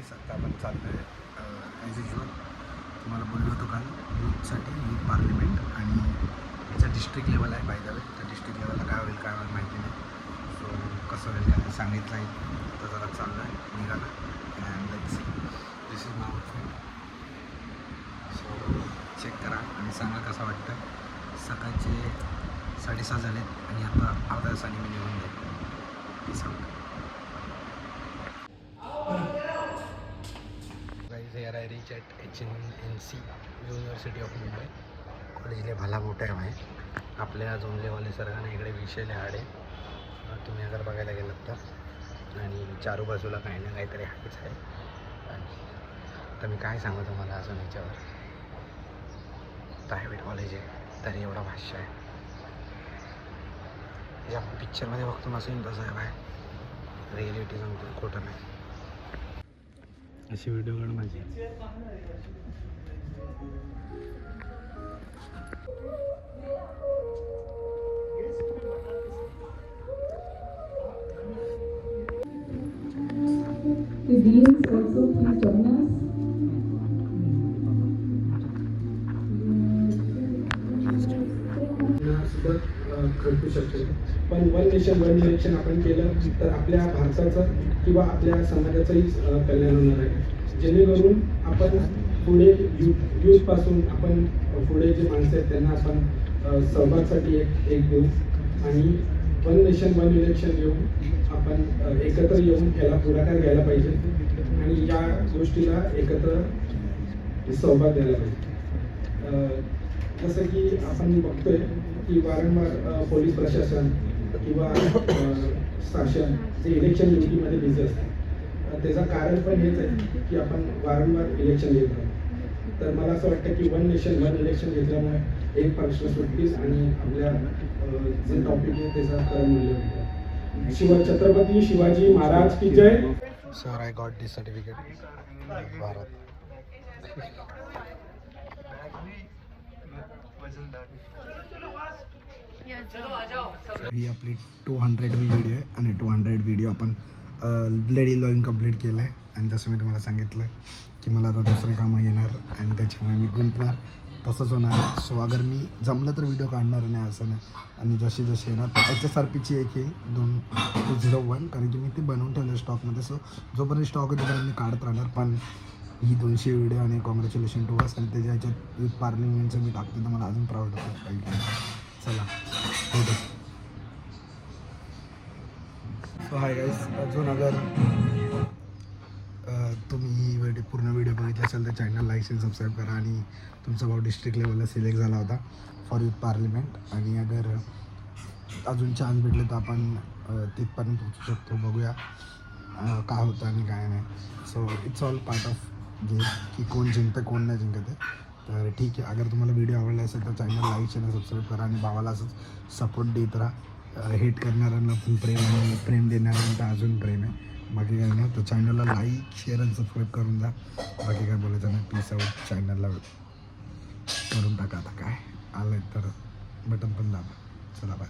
गाईस आता आपण चाललो आहे ॲज युजल तुम्हाला बोललो होतो काल यूथसाठी यूथ पार्लिमेंट आणि त्याचा डिस्ट्रिक्ट लेवल आहे बाय द वे त्या डिस्ट्रिक्ट लेवलला काय होईल काय होईल माहिती नाही. सो कसं होईल काय सांगितलं आहे. तर जरा चाललं आहे निघालं and let's see this is my outfit so check करा आणि सांगा कसं वाटतं. सकाळचे साडेसहा झालेत आणि आता अर्धा तासाने मी निघून जाईल. Peace out here at H N N C university of Mumbai कॉलेजले भला मोठा आहे आपल्या जोमलेवाले सरांना इकडे विषय हाड आहे तुम्ही अगर बघायला गेलात तर. आणि चारू बाजूला काही ना काहीतरी आहेच आहे. आणि तर मी काय सांगू तुम्हाला अजून याच्यावर? प्रायव्हेट कॉलेज आहे. तरी एवढा भाष्य आहे. या पिक्चरमध्ये बघतो नसेल तसं आहे. बाय रिॲलिटी सांगतो खोटं नाही. अशी व्हिडिओ काढ माझी The deans also please सुद्धा खडकू शकते. पण वन नेशन वन इलेक्शन आपण केलं तर आपल्या भारताचं किंवा आपल्या समाजाचंही कल्याण होणार आहे. जेणेकरून आपण पुढे युथ यूथपासून आपण पुढे जे माणसं आहेत त्यांना आपण सहभागसाठी सहभागासाठी एक एक देऊ. आणि वन नेशन वन इलेक्शन येऊन आपण एकत्र येऊन याला पुढाकार घ्यायला पाहिजे. आणि या गोष्टीला एकत्र सहभाग द्यायला पाहिजे. जसं की आपण बघतोय की वारंवार पोलीस प्रशासन किंवा शासन जे इलेक्शन ड्युटीमध्ये बिझी असतात. त्याचं कारण पण हेच आहे की आपण वारंवार इलेक्शन घेत आहोत. तर मला असं वाटतं की वन नेशन वन इलेक्शन घेतल्यामुळे एक प्रश्न सुटतील आणि आपल्या जे टॉपिक आहे त्याचा खरं मूल्य शिव छत्रपती शिवाजी महाराज की जय. Sir I got this certificate Bharat. ही आपली टू हंड्रेडवी व्हिडिओ आहे आणि टू हंड्रेड व्हिडिओ आपण लेडी लॉईन कंप्लीट केलं आहे आणि जसं मी तुम्हाला सांगितलं की मला आता दुसरं कामं येणार आणि त्याच्यामुळे मी गुंतणार. तसंच होणार. सो अगर मी जमलं तर व्हिडिओ काढणार नाही असं नाही. आणि जशी जशी येणार तर एच एस आर पीची एक आहे दोन टू झिरो वन कारण की मी ते बनवून ठेवलं स्टॉकमध्ये सो जोपर्यंत स्टॉक आहे तोपर्यंत मी काढत राहणार. पण ही दोनशे व्हिडिओ आणि कॉंग्रॅच्युलेशन टू अस आणि त्याच्या ह्याच्यात पार्लिमेंटचं मी टाकते तर मला अजून प्राऊड होतं. काही चला होतं सो हाय गाईस अजून अगर तुम्ही ही व्हिडिओ पूर्ण व्हिडिओ बघितला असेल तर चॅनल लाईक शेअर सबस्क्राईब करा. आणि तुमचा भाऊ डिस्ट्रिक्ट लेवलला सिलेक्ट झाला होता फॉर युथ पार्लिमेंट आणि अगर अजून चान्स भेटले तर आपण तिथपर्यंत पोचू शकतो. बघूया काय होतं आणि काय नाही. So it's all part of जे की कोण जिंकतं कोण नाही जिंकत आहे. तर ठीक आहे अगर तुम्हाला व्हिडिओ आवडला असेल तर चॅनल लाईक चॅनल सबस्क्राईब करा आणि भावाला असंच सपोर्ट देत राहा. हेट करणाऱ्यांना पण प्रेम आहे प्रेम देणाऱ्यांना तर अजून प्रेम आहे. बाकी काय नाही तर चॅनलला लाईक शेअर आणि सबस्क्राईब करून जा. बाकी काय बोलायचं नाही पीस आऊट चॅनलला करून टाका आता काय. आलं तर बटन पण दाबा. चला बाय